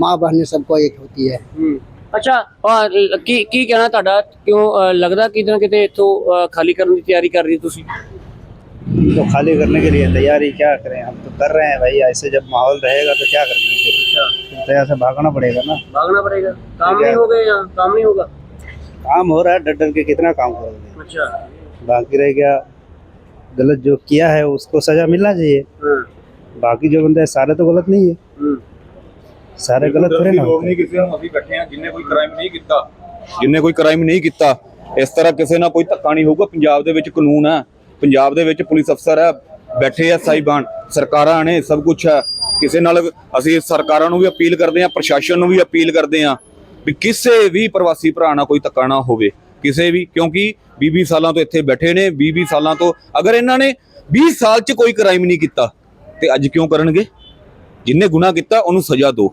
D: माँ बहन सबको एक होती है
C: ਹੂੰ ਅੱਛਾ ਅਹ, ਲ- ਕੀ ਕੀ ਕਹਿਣਾ ਤੁਹਾਡਾ ਕਿਉਂ ਅਹ, ਲੱਗਦਾ ਕਿਤੇ ਨਾ ਕਿਤੇ ਇੱਥੋਂ ਅਹ, ਖਾਲੀ ਕਰਨ ਦੀ ਤਿਆਰੀ ਕਰ ਰਹੀ ਤੁਸੀਂ
E: तो खाली करने के लिए तैयारी क्या करें हम तो कर रहे हैं भाई ऐसे जब माहौल रहेगा तो क्या करेंगे फिर तो यहाँ से भागना पड़ेगा ना
C: भागना पड़ेगा काम नहीं होगा यहाँ काम नहीं होगा
E: काम हो रहा है डर डर के कितना काम करोगे
C: अच्छा
E: बाकी रह गया गलत जो किया है उसको सजा मिलना चाहिए
C: हाँ
E: बाकी जो बंदे हैं, सारे तो गलत नहीं है
C: हम्म
E: सारे गलत थोड़े ना
A: ਲੋਕ
E: होते
A: ਨਹੀਂ ਕਿਸੇ ਨੂੰ ਅਸੀਂ ਬੈਠੇ ਆ ਜਿੰਨੇ ਕੋਈ ਕ੍ਰਾਈਮ ਨਹੀਂ ਕੀਤਾ ਜਿੰਨੇ ਕੋਈ ਕ੍ਰਾਈਮ ਨਹੀਂ ਕੀਤਾ ਇਸ ਤਰ੍ਹਾਂ ਕਿਸੇ ਨਾਲ ਕੋਈ ਧੱਕਾ ਨਹੀਂ ਹੋਊਗਾ ਪੰਜਾਬ ਦੇ ਵਿੱਚ ਕਾਨੂੰਨ ਹੈ ਪੰਜਾਬ ਦੇ ਵਿੱਚ ਪੁਲਿਸ ਅਫਸਰ ਹੈ ਬੈਠੇ ਆ ਸਾਹਿਬਾਨ ਸਰਕਾਰਾਂ ਨੇ ਸਭ ਕੁਝ ਹੈ। ਕਿਸੇ ਨਾਲ ਅਸੀਂ ਸਰਕਾਰਾਂ ਨੂੰ ਵੀ ਅਪੀਲ ਕਰਦੇ ਆ ਪ੍ਰਸ਼ਾਸਨ ਨੂੰ ਵੀ ਅਪੀਲ ਕਰਦੇ ਆ ਵੀ ਕਿਸੇ ਵੀ ਪ੍ਰਵਾਸੀ ਭਰਾ ਨਾਲ ਕੋਈ ਧੱਕਾ ਨਾ ਹੋਵੇ। ਕਿਸੇ ਵੀ ਕਿਉਂਕਿ 20 ਸਾਲਾਂ ਤੋਂ ਇੱਥੇ ਬੈਠੇ ਨੇ 20 ਸਾਲਾਂ ਤੋਂ ਅਗਰ ਇਹਨਾਂ ਨੇ 20 ਸਾਲ 'ਚ ਕੋਈ ਕ੍ਰਾਈਮ ਨਹੀਂ ਕੀਤਾ ਤੇ ਅੱਜ ਕਿਉਂ ਕਰਨਗੇ? ਜਿੰਨੇ ਗੁਨਾਹ ਕੀਤਾ ਉਹਨੂੰ ਸਜ਼ਾ ਦਿਓ।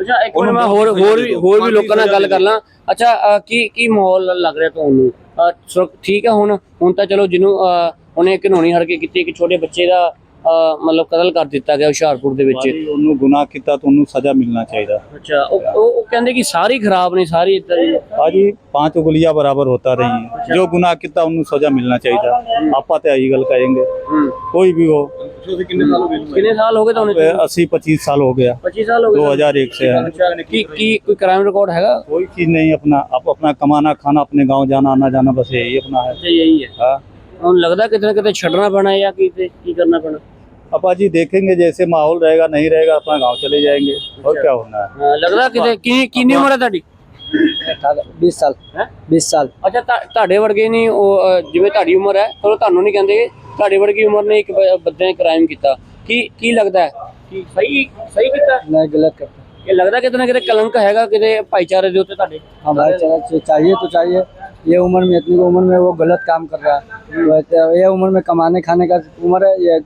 C: ਅੱਛਾ ਇੱਕ ਮਿੰਟ ਮੈਂ ਹੋਰ ਹੋਰ ਵੀ ਹੋਰ ਵੀ ਲੋਕਾਂ ਨਾਲ ਗੱਲ
A: ਦੇ
C: ਕਰ ਲਾਂ। ਅੱਛਾ ਕੀ ਕੀ ਮਾਹੌਲ ਲੱਗ ਰਿਹਾ ਤੁਹਾਨੂੰ? ਠੀਕ ਹੈ ਹੁਣ ਹੁਣ ਤਾਂ ਚਲੋ ਜਿਹਨੂੰ ਉਹਨੇ ਘਨੋਣੀ ਹੜ ਕੇ ਕੀਤੀ ਇੱਕ ਛੋਟੇ ਬੱਚੇ ਦਾ ਮਤਲਬ ਕਤਲ ਕਰ ਦਿੱਤਾ ਗਿਆ ਹੁਸ਼ਿਆਰਪੁਰ ਦੇ ਵਿੱਚ।
E: ਉਹਨੂੰ ਗੁਨਾਹ ਕੀਤਾ ਤਾਂ ਉਹਨੂੰ ਸਜ਼ਾ ਮਿਲਣਾ ਚਾਹੀਦਾ।
C: ਅੱਛਾ ਉਹ ਕਹਿੰਦੇ ਕਿ ਸਾਰੀ ਖਰਾਬ ਨੇ ਸਾਰੀ ਇਦਾਂ ਹੀ
E: ਹਾਂਜੀ ਪੰਜ ਉਗਲੀਆਂ ਬਰਾਬਰ ਹੋਤਾ ਰਹੀ ਜੋ ਗੁਨਾਹ ਕੀਤਾ ਉਹਨੂੰ ਸਜ਼ਾ ਮਿਲਣਾ ਚਾਹੀਦਾ। ਆਪਾਂ ਤੇ ਆਹੀ ਗੱਲ ਕਹਾਂਗੇ। ਕੋਈ ਵੀ ਹੋ।
A: ਕਿੰਨੇ ਸਾਲ ਹੋ ਗਏ
C: ਕਿੰਨੇ ਸਾਲ ਹੋ
E: 25 ਸਾਲ ਹੋ ਗਿਆ।
C: 25 ਸਾਲ ਹੋ ਗਏ
E: 2001 से
C: ਕੀ ਕੀ ਕੋਈ क्राइम रिकॉर्ड ਹੈਗਾ?
E: ਕੋਈ ਚੀਜ਼ ਨਹੀਂ ਆਪਣਾ ਆਪਣਾ ਕਮਾਣਾ ਖਾਣਾ ਆਪਣੇ ਗਾਉਂ ਜਾਣਾ ਆਣਾ ਜਾਣਾ ਬਸ ਇਹੀ ਆਪਣਾ
C: ਹੈ। ਯਹੀ ਹੈ।
E: ਹਾਂ।
C: ਹੁਣ ਲੱਗਦਾ ਕਿਤੇ ਨਾ ਕਿਤੇ ਛੱਡਣਾ ਪੈਣਾ ਜਾਂ किते ਕੀ करना ਪੈਣਾ
E: अपा जी देखेंगे जैसे माहौल रहेगा नहीं रहेगा अपना गांव चले जाएंगे और क्या होना है
C: ਹਾਂ, ਲੱਗਦਾ ਕਿਤੇ ਕੀ ਕਿੰਨੀ ਉਮਰ ਹੈ ਤੁਹਾਡੀ
D: बीस साल
C: हैं?
D: बीस साल
C: ਅੱਛਾ ਤੁਹਾ- ਤੁਹਾਡੇ ਵਰਗੇ ਨਹੀਂ ਉਹ ਅਹ, ਜਿਵੇਂ ਤੁਹਾਡੀ ਉਮਰ ਹੈ ਚਲੋ ਤੁਹਾਨੂੰ ਨਹੀਂ ਕਹਿੰਦੇ ਤੁਹਾਡੇ ਵਰਗੀ ਉਮਰ ਨੇ ਇੱਕ ਬ- ਬੰਦੇ ਨੇ ਕ੍ਰਾਈਮ ਕੀਤਾ ਕੀ ਕੀ ਲੱਗਦਾ ਹੈ ਕੀ ਸਹੀ ਸਹੀ ਕੀਤਾ
D: मैं गलत करता
C: ਇਹ ਲੱਗਦਾ ਕਿਤੇ ਨਾ ਕਿਤੇ ਕਲੰਕ ਹੈਗਾ ਕਿਤੇ ਭਾਈਚਾਰੇ ਦੇ ਉੱਤੇ ਤੁਹਾਡੇ
D: हाँ भाई चला चाहिए तो चाहिए ये उम्र में इतनी उम्र में वो गलत काम कर रहा है। तो ये उम्र में कमाने खाने का उम्र है ये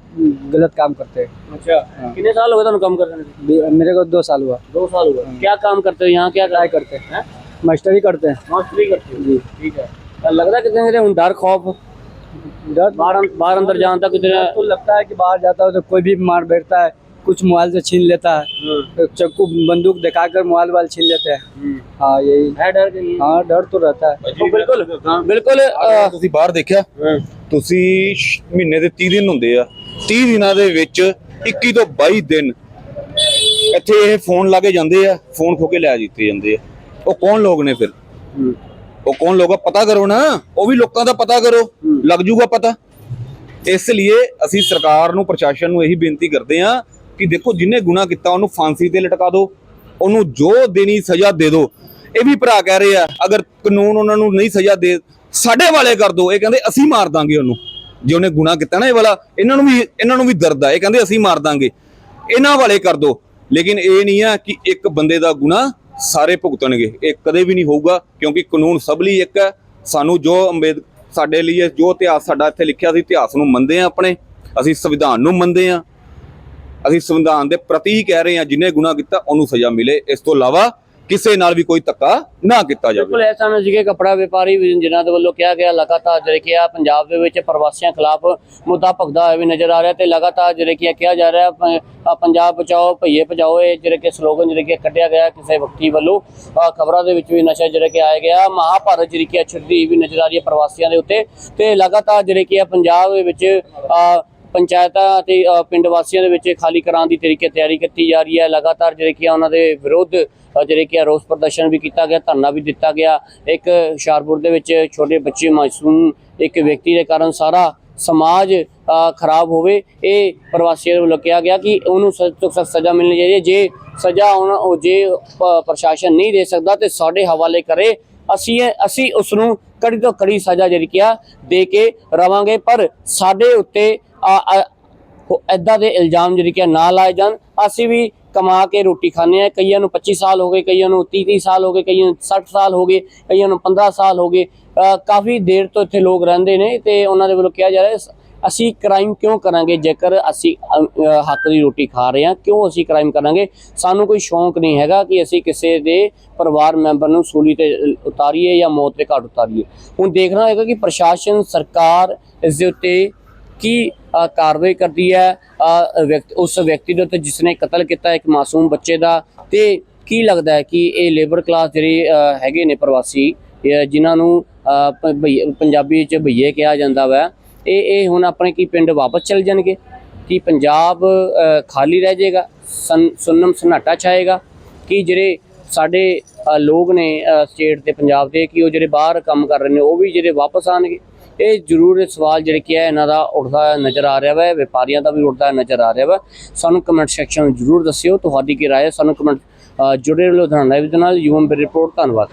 D: गलत काम करते हैं।
C: अच्छा हाँ। कितने साल हो गए काम
D: करते मेरे को दो साल हुआ।
C: दो साल हुआ। हाँ। क्या काम करते हो यहाँ क्या
D: ट्राई करते हैं। मास्टरी करते हैं।
C: मास्टरी करते हैं? जी। ठीक है। तो लग रहा है कितने
D: डर
C: खौफ? डर? बाहर अं-, अंदर जानता कितने
D: तो लगता है कि बाहर जाता हो तो कोई भी मार बैठता है। कुछ मोबाइल से छीन लेता है तो चक्कू बंदूक दिखाकर मोबाइल वाल छीन लेते हैं हाँ यही
C: ਹੈ ਡਰ ਕਿ ਨਹੀਂ
D: हाँ डर तो रहता है
C: ਉਹ ਬਿਲਕੁਲ ਬਿਲਕੁਲ ਅਹ,
A: ਤੁਸੀਂ ਬਾਹਰ ਦੇਖਿਆ ਤੁਸੀਂ ਸ਼- ਮਹੀਨੇ ਦੇ 30 ਦਿਨ ਹੁੰਦੇ ਆ 30 ਦਿਨਾਂ ਦੇ ਵਿੱਚ 21 ਤੋਂ 22 ਦਿਨ ਇੱਥੇ ਇਹ ਫੋਨ ਲਾ ਕੇ ਜਾਂਦੇ ਆ ਫੋਨ ਖੋ ਕੇ ਲੈ ਦਿੱਤੇ ਜਾਂਦੇ ਆ ਉਹ ਕੌਣ ਲੋਕ ਨੇ ਫਿਰ ਉਹ ਕੌਣ ਲੋਕ ਆ ਪਤਾ ਕਰੋ ਨਾ ਉਹ ਵੀ ਲੋਕਾਂ ਦਾ ਪਤਾ ਕਰੋ ਲੱਗ ਜੂਗਾ ਪਤਾ ਇਸ ਲਈ ਅਸੀਂ ਸਰਕਾਰ ਨੂੰ ਪ੍ਰਸ਼ਾਸਨ ਨੂੰ ਇਹੀ ਬੇਨਤੀ ਕਰਦੇ ਆ ਕਿ ਦੇਖੋ ਜਿਨੇ ਗੁਨਾਹ ਕੀਤਾ, ਉਹਨੂੰ ਫਾਂਸੀ ਤੇ ਲਟਕਾ ਦਿਓ, ਉਹਨੂੰ ਜੋ ਦੇਣੀ ਸਜ਼ਾ ਦੇ ਦਿਓ। ਇਹ ਵੀ ਭਰਾ ਕਹਿ ਰਹੇ ਆ, ਅਗਰ ਕਾਨੂੰਨ ਉਹਨਾਂ ਨੂੰ ਨਹੀਂ ਸਜ਼ਾ ਦੇ, ਸਾਡੇ ਵਾਲੇ ਕਰ ਦਿਓ। ਇਹ ਕਹਿੰਦੇ ਅਸੀਂ ਮਾਰ ਦਾਂਗੇ ਉਹਨੂੰ। ਜੇ ਉਹਨੇ ਗੁਨਾਹ ਕੀਤਾ ਨਾ ਇਹ ਵਾਲਾ, ਇਹਨਾਂ ਨੂੰ ਵੀ, ਇਹਨਾਂ ਨੂੰ ਵੀ ਦਰਦ ਆ। ਇਹ ਕਹਿੰਦੇ ਅਸੀਂ ਮਾਰ ਦਾਂਗੇ। ਇਹਨਾਂ ਵਾਲੇ ਕਰ ਦਿਓ। ਲੇਕਿਨ ਇਹ ਨਹੀਂ ਆ ਕਿ ਇੱਕ ਬੰਦੇ ਦਾ ਗੁਨਾਹ ਸਾਰੇ ਭੁਗਤਣਗੇ। ਇਹ ਕਦੇ ਵੀ ਨਹੀਂ ਹੋਊਗਾ, ਕਿਉਂਕਿ ਕਾਨੂੰਨ ਸਭ ਲਈ ਇੱਕ ਹੈ। ਸਾਨੂੰ ਜੋ ਅੰਬੇਦ, ਸਾਡੇ ਲਈ ਇਹ ਜੋ ਇਤਿਹਾਸ ਸਾਡਾ ਇੱਥੇ ਲਿਖਿਆ ਸੀ, ਇਤਿਹਾਸ ਨੂੰ ਮੰਨਦੇ ਆ ਆਪਣੇ। ਅਸੀਂ ਸੰਵਿਧਾਨ ਨੂੰ ਮੰਨਦੇ ਆ। ਅਸੀਂ ਸੰਵਿਧਾਨ ਦੇ ਪ੍ਰਤੀ ਕਹਿ ਰਹੇ ਹਾਂ, ਜਿਨੇ ਗੁਨਾਹ ਕੀਤਾ, ਉਹਨੂੰ ਸਜ਼ਾ ਮਿਲੇ। ਇਸ ਤੋਂ ਇਲਾਵਾ ਕਿਸੇ ਨਾਲ ਵੀ ਕੋਈ ਧੱਕਾ ਨਾ ਕੀਤਾ ਜਾਵੇ।
C: ਬਿਲਕੁਲ, ਐਸਾ ਨਾ ਸੀਗੇ ਕੱਪੜਾ ਵਪਾਰੀ ਵੀ ਜਿਨ੍ਹਾਂ ਦੇ ਵੱਲੋਂ ਕਿਹਾ ਗਿਆ, ਲਗਾਤਾਰ ਜਿਹੜੇ ਕਿ ਆ ਪੰਜਾਬ ਦੇ ਵਿੱਚ ਪ੍ਰਵਾਸੀਆਂ ਖਿਲਾਫ ਮੁੱਦਾ ਭਖਦਾ ਹੋਇਆ ਵੀ ਨਜ਼ਰ ਆ ਰਿਹਾ ਤੇ ਲਗਾਤਾਰ ਜਿਹੜੇ ਕਿ ਕਿਹਾ ਜਾ ਰਿਹਾ ਪੰਜਾਬ ਬਚਾਓ, ਭਈਏ ਬਚਾਓ ਇਹ ਜਿਹੜੇ ਕਿ ਸਲੋਗਨ ਜਿਹੜੇ ਕਿ ਕੱਢਿਆ ਗਿਆ ਕਿਸੇ ਵਿਅਕਤੀ ਵੱਲੋਂ। ਖਬਰਾਂ ਦੇ ਵਿੱਚ ਵੀ ਨਸ਼ਾ ਜਿਹੜਾ ਕਿ ਆਇਆ ਗਿਆ, ਮਹਾਭਾਰਤ ਜਿਹੜੀ ਕਿ ਛੱਡੀ ਵੀ ਨਜ਼ਰ ਆ ਰਹੀ ਹੈ ਪ੍ਰਵਾਸੀਆਂ ਦੇ ਉੱਤੇ। ਤੇ ਲਗਾਤਾਰ ਜਿਹੜੇ ਕਿ ਆ ਪੰਜਾਬ ਦੇ ਵਿੱਚ ਪੰਚਾਇਤਾਂ ਅਤੇ ਪਿੰਡ ਵਾਸੀਆਂ ਦੇ ਵਿੱਚ ਖਾਲੀ ਕਰਾਉਣ ਦੀ ਤਰੀਕੇ ਤਿਆਰੀ ਕੀਤੀ ਜਾ ਰਹੀ ਹੈ। ਲਗਾਤਾਰ ਜਿਹੜੇ ਕਿ ਆ ਉਹਨਾਂ ਦੇ ਵਿਰੁੱਧ ਜਿਹੜੇ ਕਿ ਆ ਰੋਸ ਪ੍ਰਦਰਸ਼ਨ ਵੀ ਕੀਤਾ ਗਿਆ, ਧਰਨਾ ਵੀ ਦਿੱਤਾ ਗਿਆ। ਇੱਕ ਹੁਸ਼ਿਆਰਪੁਰ ਦੇ ਵਿੱਚ ਛੋਟੇ ਬੱਚੇ ਮਾਸੂਮ ਇੱਕ ਵਿਅਕਤੀ ਦੇ ਕਾਰਨ ਸਾਰਾ ਸਮਾਜ ਖਰਾਬ ਹੋਵੇ, ਇਹ ਪ੍ਰਵਾਸੀਆਂ ਵੱਲੋਂ ਕਿਹਾ ਗਿਆ ਕਿ ਉਹਨੂੰ ਸਖਤ ਤੋਂ ਸਖਤ ਸਜ਼ਾ ਮਿਲਣੀ ਚਾਹੀਦੀ ਹੈ। ਜੇ ਸਜ਼ਾ ਉਹਨਾਂ ਜੇ ਪ- ਪ੍ਰਸ਼ਾਸਨ ਨਹੀਂ ਦੇ ਸਕਦਾ ਤੇ ਸਾਡੇ ਹਵਾਲੇ ਕਰੇ, ਅਸੀਂ ਅਸੀਂ ਉਸ ਨੂੰ ਕੜੀ ਤੋਂ ਕੜੀ ਸਜ਼ਾ ਜਿਹੜੀ ਕਿ ਆ ਦੇ ਕੇ ਰਵਾਂਗੇ। ਪਰ ਸਾਡੇ ਉੱਤੇ ਆ- ਦੇ ਇਲਜ਼ਾਮ ਜਿਹੜੇ ਕਿ ਨਾ ਲਾਏ ਜਾਣ। ਅਸੀਂ ਵੀ ਕਮਾ ਕੇ ਰੋਟੀ ਖਾਂਦੇ ਆ ਕਈਆਂ ਨੂੰ 25 ਸਾਲ ਹੋ ਗਏ ਕਈਆਂ ਨੂੰ 30 30 ਸਾਲ ਹੋ ਗਏ ਕਈਆਂ ਨੂੰ 60 ਸਾਲ ਹੋ ਗਏ ਕਈਆਂ ਨੂੰ 15 ਸਾਲ ਹੋ ਗਏ। ਕਾਫੀ ਦੇਰ ਤੋਂ ਇੱਥੇ ਲੋਕ ਰਹਿੰਦੇ ਨੇ ਤੇ ਉਹਨਾਂ ਦੇ ਵੱਲੋਂ ਕਿਹਾ ਜਾ ਰਿਹਾ ਅਸੀਂ ਕ੍ਰਾਈਮ ਕਿਉਂ ਕਰਾਂਗੇ? ਜੇਕਰ ਅਸੀਂ ਅ, ਹੱਕ ਦੀ ਰੋਟੀ ਖਾ ਰਹੇ ਹਾਂ ਕਿਉਂ ਅਸੀਂ ਕ੍ਰਾਈਮ ਕਰਾਂਗੇ? ਸਾਨੂੰ ਕੋਈ ਸ਼ੌਂਕ ਨਹੀਂ ਹੈਗਾ ਕਿ ਅਸੀਂ ਕਿਸੇ ਦੇ ਪਰਿਵਾਰ ਮੈਂਬਰ ਨੂੰ ਸੂਲੀ ਤੇ ਉਤਾਰੀਏ ਜਾਂ ਮੌਤ ਦੇ ਘਾਟ ਉਤਾਰੀਏ। ਹੁਣ ਦੇਖਣਾ ਹੋਏਗਾ ਕਿ ਪ੍ਰਸ਼ਾਸਨ ਸਰਕਾਰ ਇਸ ਦੇ ਉੱਤੇ ਕੀ ਕਾਰਵਾਈ ਕਰਦੀ ਹੈ ਅ, ਵਿਅਕਤੀ ਉਸ ਵਿਅਕਤੀ ਦੇ ਉੱਤੇ ਜਿਸ ਨੇ ਕਤਲ ਕੀਤਾ ਇੱਕ ਮਾਸੂਮ ਬੱਚੇ ਦਾ ਤੇ ਕੀ ਲੱਗਦਾ ਹੈ ਕਿ ਇਹ ਲੇਬਰ ਕਲਾਸ ਜਿਹੜੇ ਹੈਗੇ ਨੇ ਪ੍ਰਵਾਸੀ ਜਿਨ੍ਹਾਂ ਨੂੰ ਅ, ਪੰਜਾਬੀ ਵਿੱਚ ਭਈਏ ਕਿਹਾ ਜਾਂਦਾ ਵਾ ਇਹ ਇਹ ਹੁਣ ਆਪਣੇ ਕੀ ਪਿੰਡ ਵਾਪਸ ਚਲ ਜਾਣਗੇ? ਕਿ ਪੰਜਾਬ ਖਾਲੀ ਰਹਿ ਜਾਏਗਾ? ਸਨ- ਸੁੰਨਮ ਸਨਾਟਾ ਛਾਏਗਾ? ਕਿ ਜਿਹੜੇ ਸਾਡੇ ਲੋਕ ਨੇ ਸਟੇਟ ਤੇ ਪੰਜਾਬ ਦੇ ਕਿ ਉਹ ਜਿਹੜੇ ਬਾਹਰ ਕੰਮ ਕਰ ਰਹੇ ਨੇ ਉਹ ਵੀ ਜਿਹੜੇ ਵਾਪਸ ਆਣਗੇ ਇਹ ਜ਼ਰੂਰ ਇਹ ਸਵਾਲ ਜਿਹੜੇ ਕਿ ਹੈ ਇਹਨਾਂ ਦਾ ਉੱਠਦਾ ਨਜ਼ਰ ਆ ਰਿਹਾ ਵਾ ਵਪਾਰੀਆਂ ਦਾ ਵੀ ਉੱਠਦਾ ਨਜ਼ਰ ਆ ਰਿਹਾ ਵਾ। ਸਾਨੂੰ ਕਮੈਂਟ ਸੈਕਸ਼ਨ ਵਿੱਚ ਜ਼ਰੂਰ ਦੱਸਿਓ, ਤੁਹਾਡੀ ਕੀ ਰਾਏ ਸਾਨੂੰ ਕਮੈਂਟ ਜੁੜੇ ਰਹੋ ਲੁਧਿਆਣਾ ਲਾਈਵ ਦੇ ਨਾਲ ਯੂਐਮ ਰਿਪੋਰਟ ਧੰਨਵਾਦ।